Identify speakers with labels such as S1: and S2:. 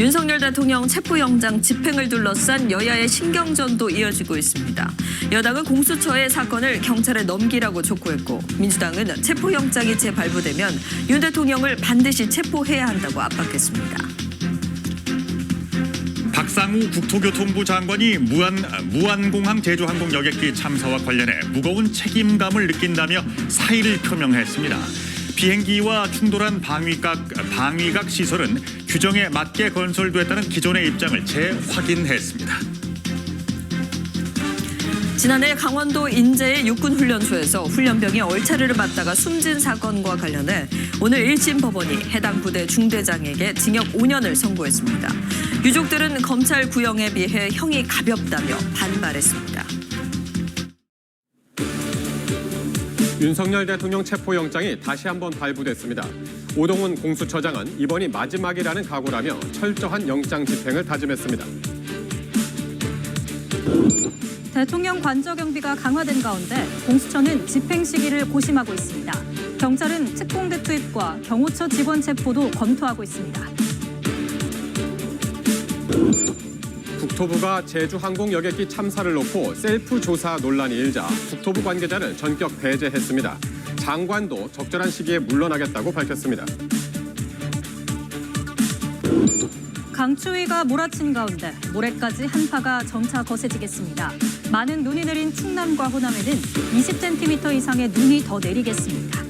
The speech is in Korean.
S1: 윤석열 대통령 체포영장 집행을 둘러싼 여야의 신경전도 이어지고 있습니다. 여당은 공수처에 사건을 경찰에 넘기라고 촉구했고 민주당은 체포영장이 재발부되면 윤 대통령을 반드시 체포해야 한다고 압박했습니다.
S2: 박상우 국토교통부 장관이 무한 무한공항 제주항공 여객기 참사와 관련해 무거운 책임감을 느낀다며 사의를 표명했습니다. 비행기와 충돌한 방위각 방위각 시설은 규정에 맞게 건설됐다는 기존의 입장을 재확인했습니다.
S1: 지난해 강원도 인제의 육군 훈련소에서 훈련병이 얼차례를 맞다가 숨진 사건과 관련해 오늘 1심 법원이 해당 부대 중대장에게 징역 5년을 선고했습니다. 유족들은 검찰 구형에 비해 형이 가볍다며 반발했습니다.
S3: 윤석열 대통령 체포영장이 다시 한번 발부됐습니다. 오동훈 공수처장은 이번이 마지막이라는 각오라며 철저한 영장 집행을 다짐했습니다.
S4: 대통령 관저 경비가 강화된 가운데 공수처는 집행 시기를 고심하고 있습니다. 경찰은 특공대 투입과 경호처 직원 체포도 검토하고 있습니다.
S3: 국토부가 제주 항공 여객기 참사를 놓고 셀프 조사 논란이 일자 국토부 관계자를 전격 배제했습니다. 장관도 적절한 시기에 물러나겠다고 밝혔습니다.
S4: 강추위가 몰아친 가운데 모레까지 한파가 점차 거세지겠습니다. 많은 눈이 내린 충남과 호남에는 20cm 이상의 눈이 더 내리겠습니다.